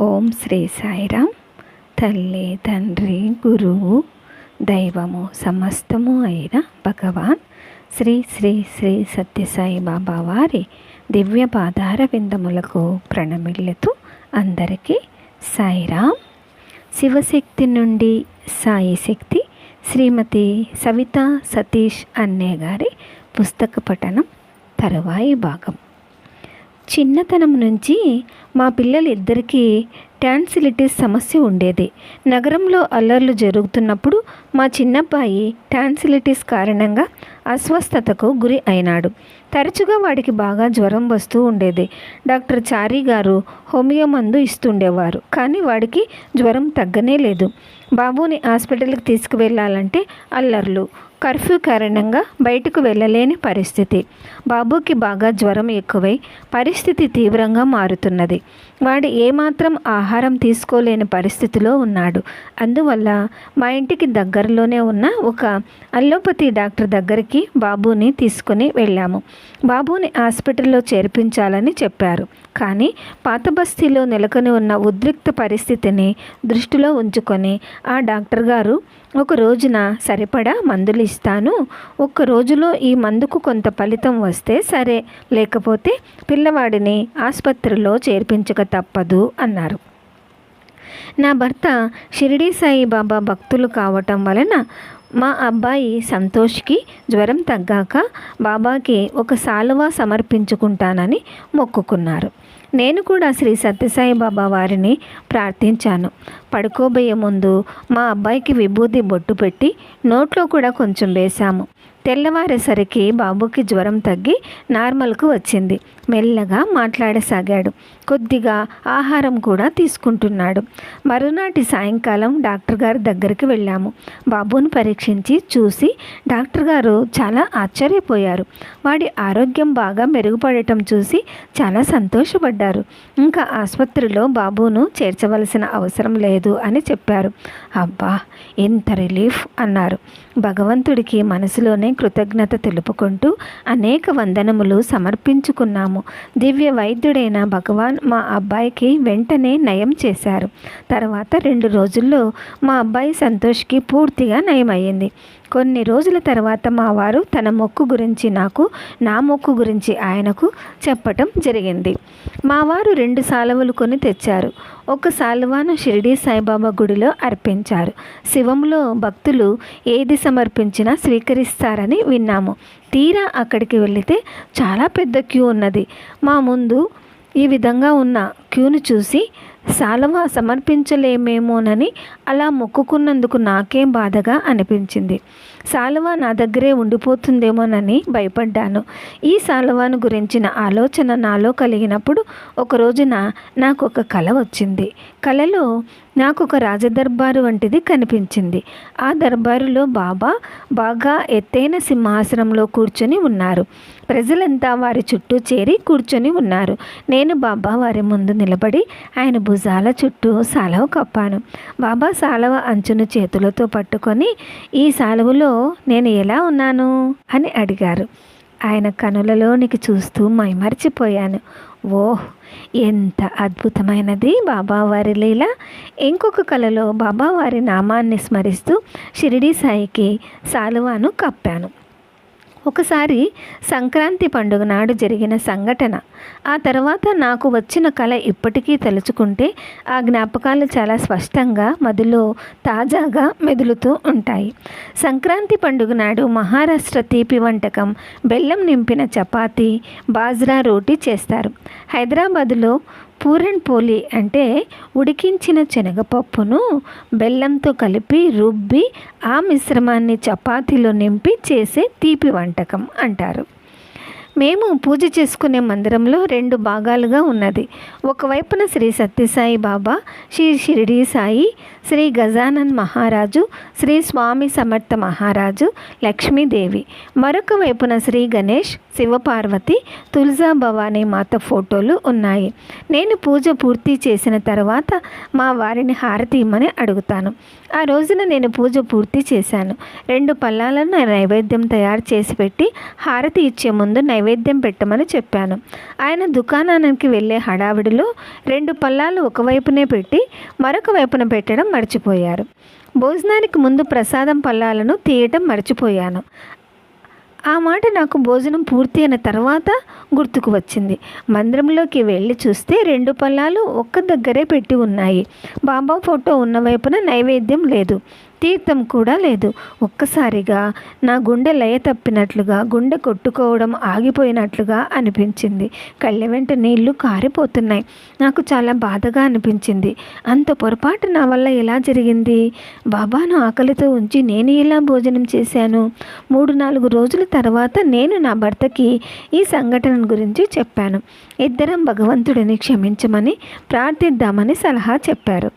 ఓం శ్రీ సాయిరామ్ తల్లి తండ్రి గురువు దైవము సమస్తము అయిన భగవాన్. శ్రీ శ్రీ శ్రీ సత్యసాయి బాబా వారి దివ్య పాదార విందములకు ప్రణమిల్లుతూ అందరికీ సాయిరామ్ శివశక్తి నుండి సాయి శక్తి శ్రీమతి సవిత సతీష్ అన్నే గారి పుస్తక పఠనం తరువాయి భాగం. చిన్నతనం నుంచి మా పిల్లలిద్దరికీ టాన్సిలిటిస్ సమస్య ఉండేది. నగరంలో అల్లర్లు జరుగుతున్నప్పుడు మా చిన్నబ్బాయి టాన్సిలిటిస్ కారణంగా అస్వస్థతకు గురి అయినాడు. తరచుగా వాడికి బాగా జ్వరం వస్తూ ఉండేది. డాక్టర్ చారీ గారు హోమియో మందు ఇస్తుండేవారు కానీ వాడికి జ్వరం తగ్గనే లేదు. బాబుని హాస్పిటల్కి తీసుకువెళ్ళాలంటే అల్లర్లు కర్ఫ్యూ కారణంగా బయటకు వెళ్ళలేని పరిస్థితి. బాబుకి బాగా జ్వరం ఎక్కువై పరిస్థితి తీవ్రంగా మారుతున్నది. వాడు ఏమాత్రం ఆహారం తీసుకోలేని పరిస్థితిలో ఉన్నాడు. అందువల్ల మా ఇంటికి దగ్గరలోనే ఉన్న ఒక అల్లోపతి డాక్టర్ దగ్గరికి బాబుని తీసుకుని వెళ్ళాము. బాబుని హాస్పిటల్లో చేర్పించాలని చెప్పారు. కానీ పాత బస్తీలో నెలకొని ఉన్న ఉద్రిక్త పరిస్థితిని దృష్టిలో ఉంచుకొని ఆ డాక్టర్ గారు ఒక రోజున సరిపడా మందులు ఇస్తాను. ఒక్క రోజులో ఈ మందుకు కొంత ఫలితం వస్తే సరే. లేకపోతే పిల్లవాడిని ఆసుపత్రిలో చేర్పించక తప్పదు అన్నారు. నా భర్త షిరిడి సాయి బాబా భక్తులు కావటం వలన మా అబ్బాయి సంతోష్కి జ్వరం తగ్గాక బాబాకి ఒక సాలువా సమర్పించుకుంటానని మొక్కుకున్నారు. నేను కూడా శ్రీ సత్యసాయి బాబా వారిని ప్రార్థించాను. పడుకోబోయే ముందు మా అబ్బాయికి విభూతి బొట్టు పెట్టి నోట్లో కూడా కొంచెం వేశాము. తెల్లవారేసరికి బాబుకి జ్వరం తగ్గి నార్మల్కు వచ్చింది. మెల్లగా మాట్లాడసాగాడు. కొద్దిగా ఆహారం కూడా తీసుకుంటున్నాడు. మరునాటి సాయంకాలం డాక్టర్ గారి దగ్గరికి వెళ్ళాము. బాబుని పరీక్షించి చూసి డాక్టర్ గారు చాలా ఆశ్చర్యపోయారు. వాడి ఆరోగ్యం బాగా మెరుగుపడటం చూసి చాలా సంతోషపడ్డారు. ఇంకా ఆసుపత్రిలో బాబును చేర్చవలసిన అవసరం లేదు అని చెప్పారు. అబ్బా ఎంత రిలీఫ్ అన్నారు. భగవంతుడికి మనసులోనే కృతజ్ఞత తెలుపుకుంటూ అనేక వందనములు సమర్పించుకున్నాము. దివ్య వైద్యుడైన భగవాన్ మా అబ్బాయికి వెంటనే నయం చేశారు. తర్వాత రెండు రోజుల్లో మా అబ్బాయి సంతోష్కి పూర్తిగా నయమయ్యింది. కొన్ని రోజుల తర్వాత మా వారు తన మొక్కు గురించి నాకు నా మొక్కు గురించి ఆయనకు చెప్పటం జరిగింది. మా వారు రెండు సాలవులు కొని తెచ్చారు. ఒక శాలువాను షిరిడి సాయిబాబా గుడిలో అర్పించారు. శివంలో భక్తులు ఏది సమర్పించినా స్వీకరిస్తారని విన్నాము. తీరా అక్కడికి వెళితే చాలా పెద్ద క్యూ ఉన్నది. మా ముందు ఈ విధంగా ఉన్న క్యూను చూసి సాలవ సమర్పించలేమేమోనని అలా మొక్కుకున్నందుకు నాకేం బాధగా అనిపించింది. శాలువ నా దగ్గరే ఉండిపోతుందేమోనని భయపడ్డాను. ఈ సాలవాను గురించిన ఆలోచన నాలో కలిగినప్పుడు ఒక రోజున నాకు ఒక కళ వచ్చింది. కళలో నాకు ఒక రాజదర్బారు వంటిది కనిపించింది. ఆ దర్బారులో బాబా బాగా ఎత్తైన సింహాసనంలో కూర్చొని ఉన్నారు. ప్రజలంతా వారి చుట్టూ చేరి కూర్చొని ఉన్నారు. నేను బాబా వారి ముందు నిలబడి ఆయన భుజాల చుట్టూ సాలవ కప్పాను. బాబా సాలవ అంచును చేతులతో పట్టుకొని ఈ సాలవులో నేను ఎలా ఉన్నాను అని అడిగారు. ఆయన కనులలోనికి చూస్తూ మైమర్చిపోయాను. ఓహ్ ఎంత అద్భుతమైనది బాబావారి లీల! ఇంకొక కలలో బాబావారి నామాన్ని స్మరిస్తూ షిరిడి సాయికి సాలువాను కప్పాను. ఒకసారి సంక్రాంతి పండుగ నాడు జరిగిన సంఘటన. ఆ తర్వాత నాకు వచ్చిన కళ ఇప్పటికీ తలుచుకుంటే ఆ జ్ఞాపకాలు చాలా స్పష్టంగా మదిలో తాజాగా మెదులుతూ ఉంటాయి. సంక్రాంతి పండుగ నాడు మహారాష్ట్ర తీపి వంటకం బెల్లం నింపిన చపాతీ బాజ్రా రోటీ చేస్తారు. హైదరాబాదులో పూరన్ పోలి అంటే ఉడికించిన శనగపప్పును బెల్లంతో కలిపి రుబ్బి ఆ మిశ్రమాన్ని చపాతీలో నింపి చేసే తీపి వంటకం అంటారు. మేము పూజ చేసుకునే మందిరంలో రెండు భాగాలుగా ఉన్నది. ఒకవైపున శ్రీ సత్యసాయి బాబా శ్రీ షిరిడి సాయి శ్రీ గజానన్ మహారాజు శ్రీ స్వామి సమర్థ మహారాజు లక్ష్మీదేవి. మరొక వైపున శ్రీ గణేష్ శివపార్వతి తులజా భవానీ మాత ఫోటోలు ఉన్నాయి. నేను పూజ పూర్తి చేసిన తర్వాత మా వారిని హారతి ఇమ్మని అడుగుతాను. ఆ రోజున నేను పూజ పూర్తి చేశాను. రెండు పల్లాలను నైవేద్యం తయారు చేసి పెట్టి హారతి ఇచ్చే ముందు నైవేద్యం నైవేద్యం పెట్టమని చెప్పాను. ఆయన దుకాణానికి వెళ్ళే హడావిడిలో రెండు పల్లాలు ఒకవైపునే పెట్టి మరొక వైపున పెట్టడం మర్చిపోయారు. భోజనానికి ముందు ప్రసాదం పల్లాలను తీయటం మర్చిపోయాను. ఆ మాట నాకు భోజనం పూర్తి అయిన తర్వాత గుర్తుకు వచ్చింది. మందిరంలోకి వెళ్ళి చూస్తే రెండు పల్లాలు ఒక్క దగ్గరే పెట్టి ఉన్నాయి. బాబా ఫోటో ఉన్న వైపున నైవేద్యం లేదు. తీర్థం కూడా లేదు. ఒక్కసారిగా నా గుండె లయ తప్పినట్లుగా గుండె కొట్టుకోవడం ఆగిపోయినట్లుగా అనిపించింది. కళ్ళ వెంట నీళ్ళు కారిపోతున్నాయి. నాకు చాలా బాధగా అనిపించింది. అంత పొరపాటు నా వల్ల ఎలా జరిగింది? బాబాను ఆకలితో ఉంచి నేను ఎలా భోజనం చేశాను? మూడు నాలుగు రోజుల తర్వాత నేను నా భర్తకి ఈ సంఘటన గురించి చెప్పాను. ఇద్దరం భగవంతుడిని క్షమించమని ప్రార్థిద్దామని సలహా చెప్పారు.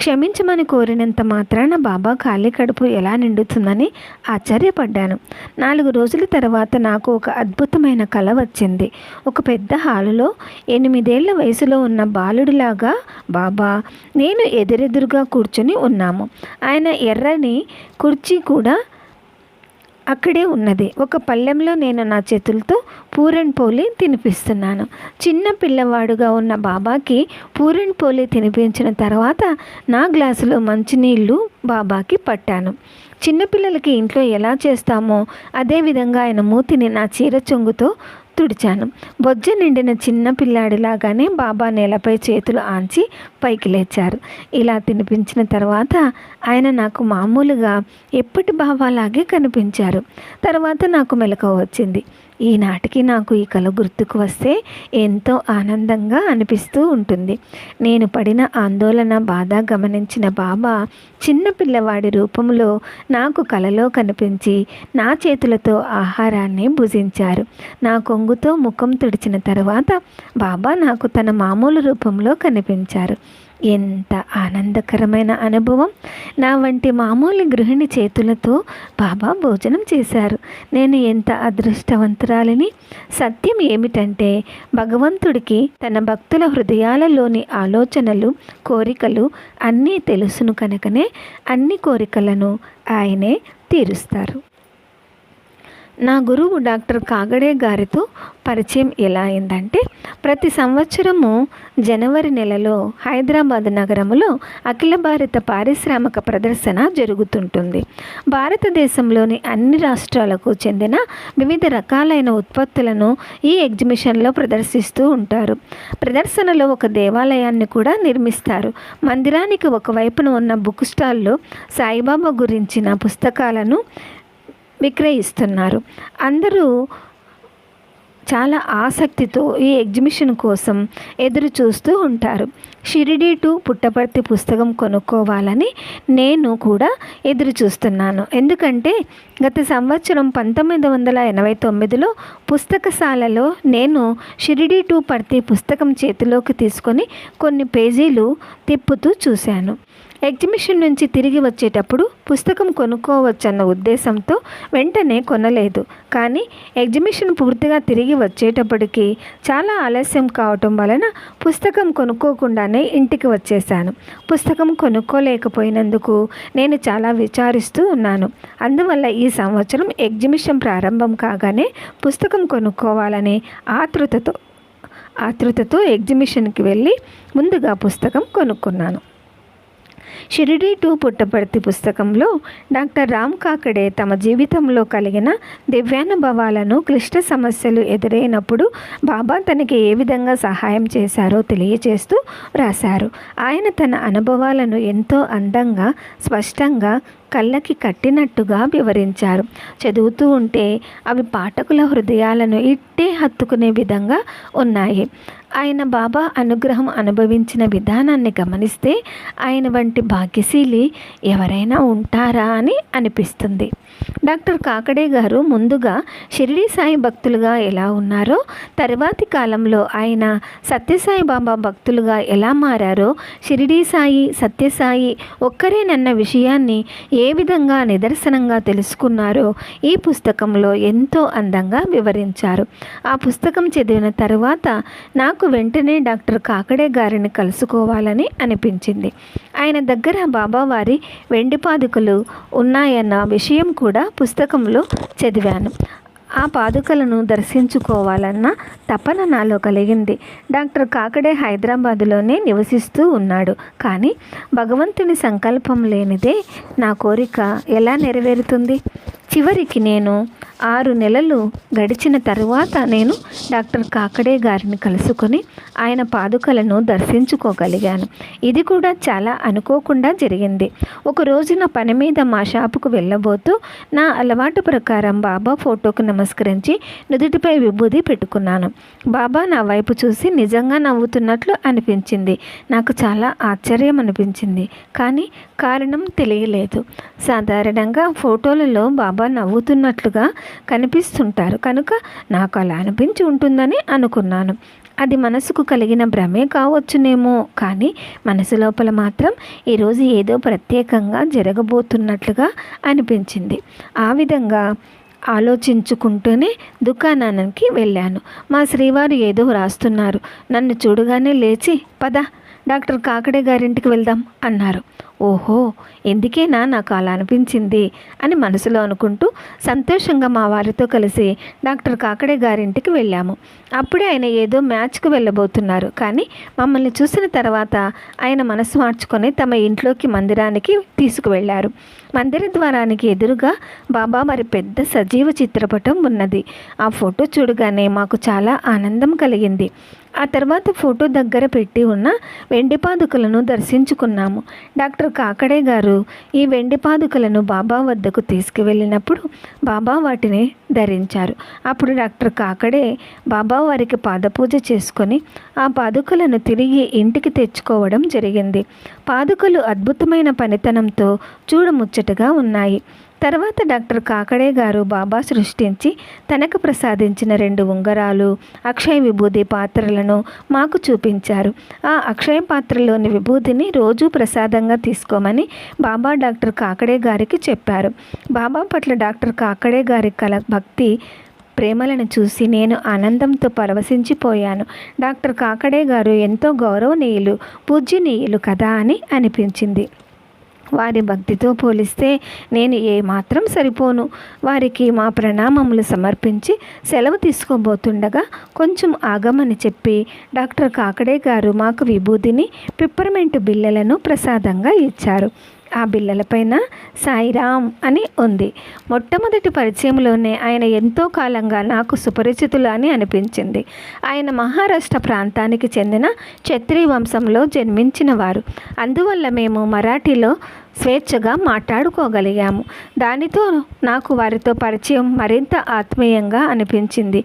క్షమించమని కోరినంత మాత్రాన బాబా ఖాళీ కడుపు ఎలా నిండుతుందని ఆశ్చర్యపడ్డాను. నాలుగు రోజుల తర్వాత నాకు ఒక అద్భుతమైన కళ వచ్చింది. ఒక పెద్ద హాలులో ఎనిమిదేళ్ళ వయసులో ఉన్న బాలుడిలాగా బాబా నేను ఎదురెదురుగా కూర్చొని ఉన్నాము. ఆయన ఎర్రని కుర్చీ కూడా అక్కడే ఉన్నది. ఒక పళ్ళెంలో నేను నా చేతులతో పూరన్ పోలి తినిపిస్తున్నాను. చిన్న పిల్లవాడుగా ఉన్న బాబాకి పూరన్ పోలి తినిపించిన తర్వాత నా గ్లాసులో మంచినీళ్ళు బాబాకి పట్టాను. చిన్నపిల్లలకి ఇంట్లో ఎలా చేస్తామో అదేవిధంగా ఆయన మూతిని నా చీర చొంగుతో తుడిచాను. బొజ్జ నిండిన చిన్న పిల్లాడిలాగానే బాబా నేలపై చేతులు ఆంచి పైకి లేచారు. ఇలా తినిపించిన తర్వాత ఆయన నాకు మామూలుగా ఎప్పటి బాబాలాగే కనిపించారు. తర్వాత నాకు మెలకువ వచ్చింది. ఈనాటికి నాకు ఈ కళ గుర్తుకు వస్తే ఎంతో ఆనందంగా అనిపిస్తూ ఉంటుంది. నేను పడిన ఆందోళన బాధ గమనించిన బాబా చిన్న పిల్లవాడి రూపంలో నాకు కలలో కనిపించి నా చేతులతో ఆహారాన్ని భుజించారు. నా కొంగుతో ముఖం తుడిచిన తర్వాత బాబా నాకు తన మామూలు రూపంలో కనిపించారు. ఎంత ఆనందకరమైన అనుభవం! నా వంటి మామూలు గృహిణి చేతులతో బాబా భోజనం చేశారు. నేను ఎంత అదృష్టవంతురాలని? సత్యం ఏమిటంటే భగవంతుడికి తన భక్తుల హృదయాలలోని ఆలోచనలు కోరికలు అన్నీ తెలుసును కనుకనే అన్ని కోరికలను ఆయనే తీరుస్తారు. నా గురువు డాక్టర్ కాగడే గారితో పరిచయం ఎలా అయిందంటే ప్రతి సంవత్సరము జనవరి నెలలో హైదరాబాద్ నగరంలో అఖిల భారత పారిశ్రామిక ప్రదర్శన జరుగుతుంటుంది. భారతదేశంలోని అన్ని రాష్ట్రాలకు చెందిన వివిధ రకాలైన ఉత్పత్తులను ఈ ఎగ్జిబిషన్లో ప్రదర్శిస్తూ ఉంటారు. ప్రదర్శనలో ఒక దేవాలయాన్ని కూడా నిర్మిస్తారు. మందిరానికి ఒకవైపున ఉన్న బుక్ స్టాల్లో సాయిబాబా గురించిన పుస్తకాలను విక్రయిస్తున్నారు. అందరూ చాలా ఆసక్తితో ఈ ఎగ్జిబిషన్ కోసం ఎదురు చూస్తూ ఉంటారు. షిరిడి టు పుట్టపర్తి పుస్తకం కొనుక్కోవాలని నేను కూడా ఎదురు చూస్తున్నాను ఎందుకంటే గత సంవత్సరం పంతొమ్మిది వందల ఎనభై తొమ్మిదిలో పుస్తకశాలలో నేను షిరిడి టు పర్తి పుస్తకం చేతిలోకి తీసుకొని కొన్ని పేజీలు తిప్పుతూ చూశాను. ఎగ్జిబిషన్ నుంచి తిరిగి వచ్చేటప్పుడు పుస్తకం కొనుక్కోవచ్చన్న ఉద్దేశంతో వెంటనే కొనలేదు. కానీ ఎగ్జిబిషన్ పూర్తిగా తిరిగి వచ్చేటప్పటికి చాలా ఆలస్యం కావటం వలన పుస్తకం కొనుక్కోకుండానే ఇంటికి వచ్చేసాను పుస్తకం కొనుక్కోలేకపోయినందుకు నేను చాలా విచారిస్తూ ఉన్నాను. అందువల్ల ఈ సంవత్సరం ఎగ్జిబిషన్ ప్రారంభం కాగానే పుస్తకం కొనుక్కోవాలని ఆతృతతో ఆతృతతో ఎగ్జిబిషన్కి వెళ్ళి ముందుగా పుస్తకం కొనుక్కున్నాను. షిరిడి టు పుట్టపర్తి పుస్తకంలో డాక్టర్ రామ్ కాకడే తమ జీవితంలో కలిగిన దివ్యానుభవాలను క్లిష్ట సమస్యలు ఎదురైనప్పుడు బాబా తనకి ఏ విధంగా సహాయం చేశారో తెలియచేస్తూ రాశారు. ఆయన తన అనుభవాలను ఎంతో అందంగా స్పష్టంగా కళ్ళకి కట్టినట్టుగా వివరించారు. చదువుతూ ఉంటే అవి పాఠకుల హృదయాలను ఇట్టే హత్తుకునే విధంగా ఉన్నాయి. ఆయన బాబా అనుగ్రహం అనుభవించిన విధానాన్ని గమనిస్తే ఆయన వంటి భాగ్యశీలి ఎవరైనా ఉంటారా అని అనిపిస్తుంది. డాక్టర్ కాకడే గారు ముందుగా షిరిడి సాయి భక్తులుగా ఎలా ఉన్నారో తర్వాతి కాలంలో ఆయన సత్యసాయి బాబా భక్తులుగా ఎలా మారారో షిరిడి సాయి సత్యసాయి ఒక్కరేనన్న విషయాన్ని ఏ విధంగా నిదర్శనంగా తెలుసుకున్నారో ఈ పుస్తకంలో ఎంతో అందంగా వివరించారు. ఆ పుస్తకం చదివిన తర్వాత నాకు వెంటనే డాక్టర్ కాకడే గారిని కలుసుకోవాలని అనిపించింది. ఆయన దగ్గర బాబావారి వెండి పాదుకలు ఉన్నాయన్న విషయం కూడా కూడా పుస్తకంలో చదివాను. ఆ పాదుకలను దర్శించుకోవాలన్న తపన నాలో కలిగింది. డాక్టర్ కాకడే హైదరాబాదులోనే నివసిస్తూ ఉన్నాడు. కానీ భగవంతుని సంకల్పం లేనిదే నా కోరిక ఎలా నెరవేరుతుంది? చివరికి నేను ఆరు నెలలు గడిచిన తరువాత నేను డాక్టర్ కాకడే గారిని కలుసుకొని ఆయన పాదుకలను దర్శించుకోగలిగాను. ఇది కూడా చాలా అనుకోకుండా జరిగింది. ఒక రోజున పని మీద మా షాపుకు వెళ్ళబోతూ నా అలవాటు ప్రకారం బాబా ఫోటోకు నమస్కరించి నుదుటిపై విభూది పెట్టుకున్నాను. బాబా నా వైపు చూసి నిజంగా నవ్వుతున్నట్లు అనిపించింది. నాకు చాలా ఆశ్చర్యం అనిపించింది. కానీ కారణం తెలియలేదు. సాధారణంగా ఫోటోలలో బాబా నవ్వుతున్నట్లుగా కనిపిస్తుంటారు. కనుక నాకు అలా అనిపించి ఉంటుందని అనుకున్నాను. అది మనసుకు కలిగిన భ్రమే కావచ్చునేమో. కానీ మనసు లోపల మాత్రం ఈరోజు ఏదో ప్రత్యేకంగా జరగబోతున్నట్లుగా అనిపించింది. ఆ విధంగా ఆలోచించుకుంటూనే దుకాణానికి వెళ్ళాను. మా శ్రీవారు ఏదో రాస్తున్నారు. నన్ను చూడగానే లేచి పద డాక్టర్ కాకడే గారింటికి వెళ్దాం అన్నారు. ఓహో ఎందుకేనా నాకు అలా అనిపించింది? అని మనసులో అనుకుంటూ సంతోషంగా మా వారితో కలిసి డాక్టర్ కాకడే గారింటికి వెళ్ళాము. అప్పుడే ఆయన ఏదో మ్యాచ్కు వెళ్ళబోతున్నారు. కానీ మమ్మల్ని చూసిన తర్వాత ఆయన మనసు మార్చుకొని తమ ఇంట్లోకి మందిరానికి తీసుకువెళ్ళారు. మందిర ద్వారానికి ఎదురుగా బాబా మరి పెద్ద సజీవ చిత్రపటం ఉన్నది. ఆ ఫోటో చూడగానే మాకు చాలా ఆనందం కలిగింది. ఆ తర్వాత ఫోటో దగ్గర పెట్టి ఉన్న వెండి పాదుకలను దర్శించుకున్నాము. డాక్టర్ కాకడే గారు ఈ వెండి పాదుకలను బాబా వద్దకు తీసుకువెళ్ళినప్పుడు బాబా వాటిని ధరించారు. అప్పుడు డాక్టర్ కాకడే బాబా వారికి పాదపూజ చేసుకొని ఆ పాదుకలను తిరిగి ఇంటికి తెచ్చుకోవడం జరిగింది. పాదుకలు అద్భుతమైన పనితనంతో చూడముచ్చటగా ఉన్నాయి. తర్వాత డాక్టర్ కాకడే గారు బాబా సృష్టించి తనకు ప్రసాదించిన రెండు ఉంగరాలు అక్షయ విభూది పాత్రలను మాకు చూపించారు. ఆ అక్షయ పాత్రలోని విభూతిని రోజు ప్రసాదంగా తీసుకోమని బాబా డాక్టర్ కాకడే గారికి చెప్పారు. బాబా పట్ల డాక్టర్ కాకడే గారి కల భక్తి ప్రేమలను చూసి నేను ఆనందంతో పరవశించిపోయాను. డాక్టర్ కాకడే గారు ఎంతో గౌరవనీయులు పూజ్యనీయులు కదా అని అనిపించింది. వారి భక్తితో పోలిస్తే నేను ఏమాత్రం సరిపోను. వారికి మా ప్రణామములు సమర్పించి సెలవు తీసుకోబోతుండగా కొంచెం ఆగమని చెప్పి డాక్టర్ కాకడే గారు మాకు విభూతిని పిప్పర్మెంట్ బిళ్ళలను ప్రసాదంగా ఇచ్చారు. ఆ బిళ్ళలపైన సాయిరామ్ అని ఉంది. మొట్టమొదటి పరిచయంలోనే ఆయన ఎంతో కాలంగా నాకు సుపరిచితులు అని అనిపించింది. ఆయన మహారాష్ట్ర ప్రాంతానికి చెందిన క్షత్రియ వంశంలో జన్మించిన వారు అందువల్ల మేము మరాఠీలో స్వేచ్ఛగా మాట్లాడుకోగలిగాము. దానితో నాకు వారితో పరిచయం మరింత ఆత్మీయంగా అనిపించింది.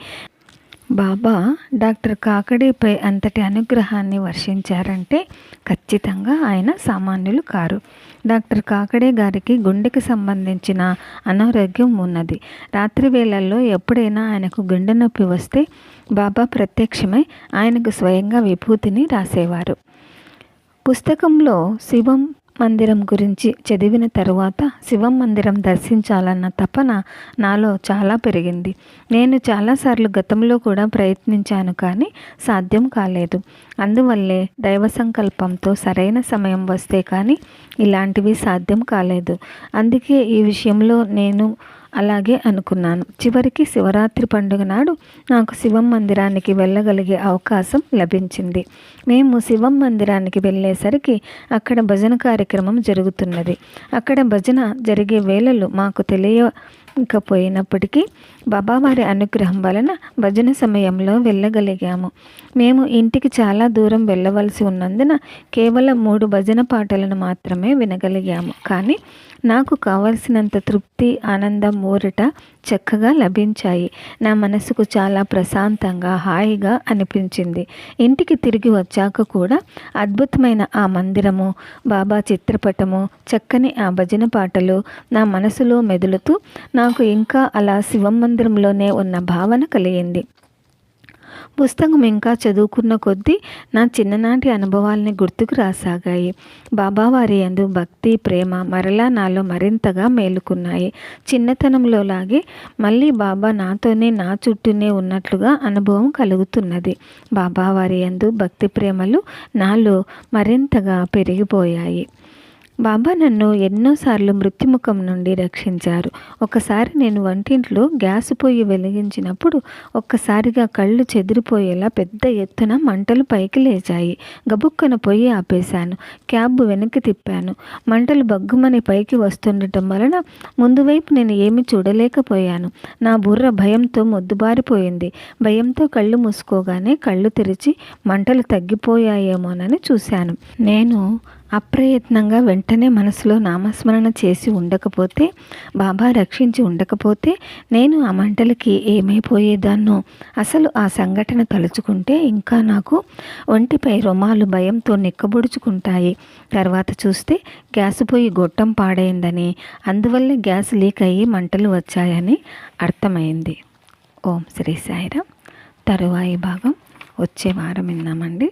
బాబా డాక్టర్ కాకడేపై అంతటి అనుగ్రహాన్ని వర్షించారంటే ఖచ్చితంగా ఆయన సామాన్యులు కారు. డాక్టర్ కాకడే గారికి గుండెకి సంబంధించిన అనారోగ్యం ఉన్నది. రాత్రి వేళల్లో ఎప్పుడైనా ఆయనకు గుండె నొప్పి వస్తే బాబా ప్రత్యక్షమై ఆయనకు స్వయంగా విభూతిని రాసేవారు. పుస్తకంలో శివం మందిరం గురించి చదివిన తరువాత శివం మందిరం దర్శించాలన్న తపన నాలో చాలా పెరిగింది. నేను చాలాసార్లు గతంలో కూడా ప్రయత్నించాను కానీ సాధ్యం కాలేదు. అందువల్లే దైవ సంకల్పంతో సరైన సమయం వస్తే కానీ ఇలాంటివి సాధ్యం కాలేదు. అందుకే ఈ విషయంలో నేను అలాగే అనుకున్నాను. చివరికి శివరాత్రి పండుగ నాడు నాకు శివం మందిరానికి వెళ్ళగలిగే అవకాశం లభించింది. మేము శివం మందిరానికి వెళ్ళేసరికి అక్కడ భజన కార్యక్రమం జరుగుతున్నది. అక్కడ భజన జరిగే వేళలు మాకు తెలియ పోయినప్పటికీ బాబావారి అనుగ్రహం వలన భజన సమయంలో వెళ్ళగలిగాము. మేము ఇంటికి చాలా దూరం వెళ్ళవలసి ఉన్నందున కేవలం మూడు భజన పాటలను మాత్రమే వినగలిగాము. కానీ నాకు కావలసినంత తృప్తి ఆనందం ఊరట చక్కగా లభించాయి. నా మనసుకు చాలా ప్రశాంతంగా హాయిగా అనిపించింది. ఇంటికి తిరిగి వచ్చాక కూడా అద్భుతమైన ఆ మందిరము బాబా చిత్రపటము చక్కని ఆ భజన పాటలు నా మనసులో మెదులుతూ నా నాకు ఇంకా అలా శివం మందిరంలోనే ఉన్న భావన కలిగింది. పుస్తకం ఇంకా చదువుకున్న కొద్దీ నా చిన్ననాటి అనుభవాల్ని గుర్తుకు రాసాగాయి. బాబావారి ఎందు భక్తి ప్రేమ మరలా నాలో మరింతగా మేలుకున్నాయి. చిన్నతనంలో లాగే మళ్ళీ బాబా నాతోనే నా చుట్టూనే ఉన్నట్లుగా అనుభవం కలుగుతున్నది. బాబావారి ఎందు భక్తి ప్రేమలు నాలో మరింతగా పెరిగిపోయాయి. బాబా నన్ను ఎన్నోసార్లు మృత్యుముఖం నుండి రక్షించారు. ఒకసారి నేను వంటింట్లో గ్యాస్ పొయ్యి వెలిగించినప్పుడు ఒక్కసారిగా కళ్ళు చెదిరిపోయేలా పెద్ద ఎత్తున మంటలు పైకి లేచాయి. గబుక్కన పొయ్యి ఆపేశాను. క్యాబ్ వెనక్కి తిప్పాను. మంటలు బగ్గుమని పైకి వస్తుండటం వలన ముందు వైపు నేను ఏమి చూడలేకపోయాను. నా బుర్ర భయంతో మొద్దుబారిపోయింది. భయంతో కళ్ళు మూసుకోగానే కళ్ళు తెరిచి మంటలు తగ్గిపోయాయేమోనని చూశాను. నేను అప్రయత్నంగా వెంటనే మనసులో నామస్మరణ చేసి ఉండకపోతే బాబా రక్షించి ఉండకపోతే నేను ఆ మంటలకి ఏమైపోయేదాన్నో? అసలు ఆ సంఘటన తలుచుకుంటే ఇంకా నాకు ఒంటిపై రుమాలు భయంతో నిక్కబొడుచుకుంటాయి. తర్వాత చూస్తే గ్యాస్ పొయ్యి గొట్టం పాడైందని అందువల్ల గ్యాస్ లీక్ అయ్యి మంటలు వచ్చాయని అర్థమైంది. ఓం శ్రీ సాయిరామ్. తరువాయి భాగం. వచ్చే వారం విన్నామండి.